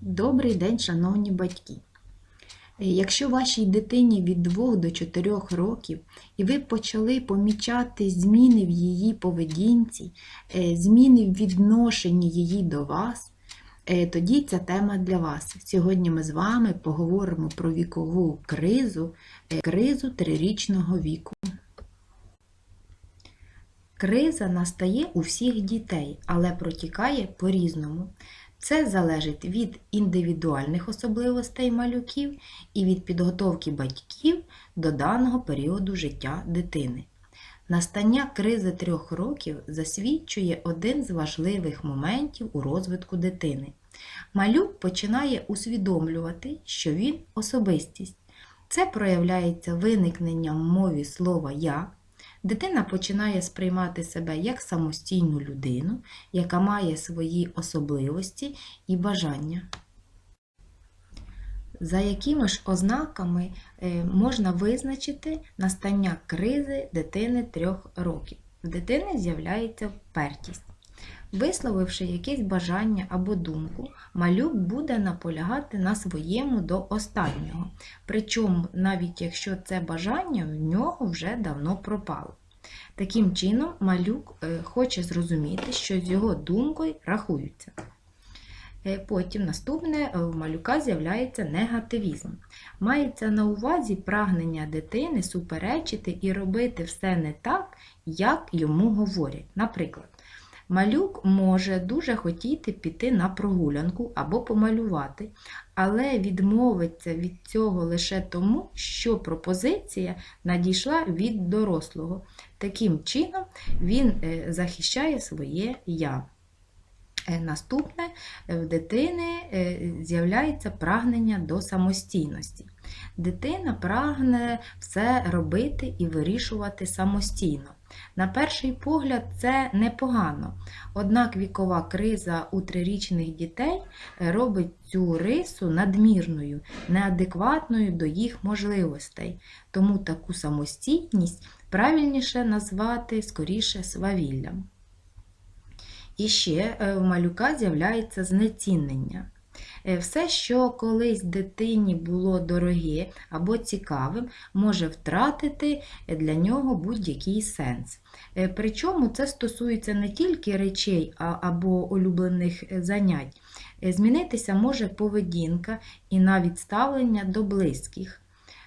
Добрий день, шановні батьки! Якщо вашій дитині від 2 до 4 років і ви почали помічати зміни в її поведінці, е, зміни в відношенні її до вас, е, тоді ця тема для вас. Сьогодні ми з вами поговоримо про вікову кризу, е, кризу трирічного віку. Криза настає у всіх дітей, але протікає по-різному. Це залежить від індивідуальних особливостей малюків і від підготовки батьків до даного періоду життя дитини. Настання кризи трьох років засвідчує один з важливих моментів у розвитку дитини. Малюк починає усвідомлювати, що він особистість. Це проявляється виникненням в мові слова Я. Дитина починає сприймати себе як самостійну людину, яка має свої особливості і бажання. За якими ж ознаками е, можна визначити настання кризи дитини трьох років? В дитини з'являється впертість. Висловивши якесь бажання або думку, малюк буде наполягати на своєму до останнього. Причому, навіть якщо це бажання в нього вже давно пропало. Таким чином, малюк е, хоче зрозуміти, що з його думкою рахуються. Е, Потім наступне е, в малюка з'являється негативізм. Мається на увазі прагнення дитини суперечити і робити все не так, як йому говорять. Наприклад, малюк може дуже хотіти піти на прогулянку або помалювати, але відмовиться від цього лише тому, що пропозиція надійшла від дорослого. Таким чином він е, захищає своє я. Е, Наступне е, в дитини з'являється прагнення до самостійності. Дитина прагне все робити і вирішувати самостійно. На перший погляд, це непогано, однак вікова криза у трирічних дітей робить цю рису надмірною, неадекватною до їх можливостей. Тому таку самостійність правильніше назвати скоріше свавіллям. І ще е, в малюка з'являється знецінення. Е, Все, що колись дитині було дороге або цікавим, може втратити для нього будь-який сенс. Е, Причому це стосується не тільки речей або улюблених е, занять. Е, Змінитися може поведінка і навіть ставлення до близьких.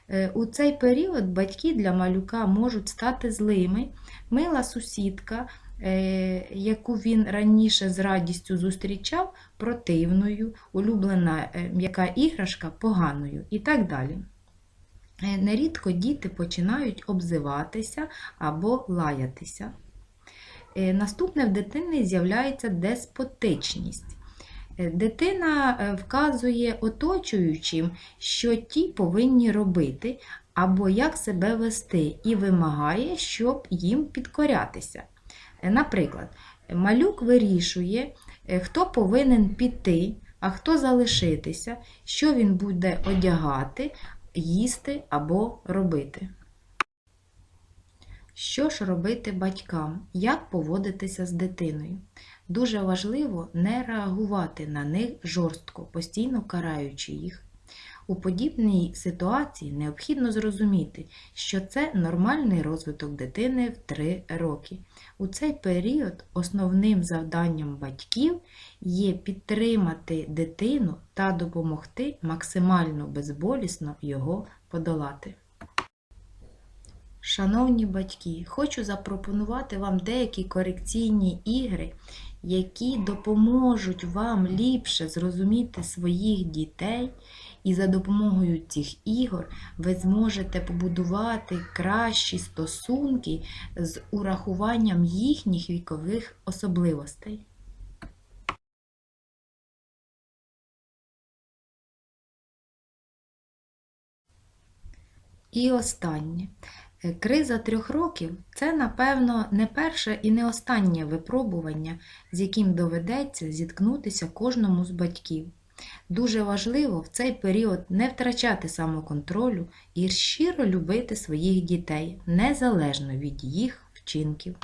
Е, У цей період батьки для малюка можуть стати злими, мила сусідка, е, яку він раніше з радістю зустрічав, противною, улюблена е, м'яка іграшка поганою і так далі. Е, Нерідко діти починають обзиватися або лаятися. Е, Наступне в дитини з'являється деспотичність. Е, Дитина е, вказує оточуючим, що ті повинні робити або як себе вести, і вимагає, щоб їм підкорятися. Е, Наприклад, малюк вирішує, е, хто повинен піти, а хто залишитися, що він буде одягати, їсти або робити. Що ж робити батькам? Як поводитися з дитиною? Дуже важливо не реагувати на них жорстко, постійно караючи їх. У подібній ситуації необхідно зрозуміти, що це нормальний розвиток дитини в 3 роки. У цей період основним завданням батьків є підтримати дитину та допомогти максимально безболісно його подолати. Шановні батьки, хочу запропонувати вам деякі корекційні ігри, які допоможуть вам ліпше зрозуміти своїх дітей, і за допомогою цих ігор ви зможете побудувати кращі стосунки з урахуванням їхніх вікових особливостей. І останнє. Криза трьох років це, напевно, не перше і не останнє випробування, з яким доведеться зіткнутися кожному з батьків. Дуже важливо в цей період не втрачати самоконтролю і щиро любити своїх дітей, незалежно від їх вчинків.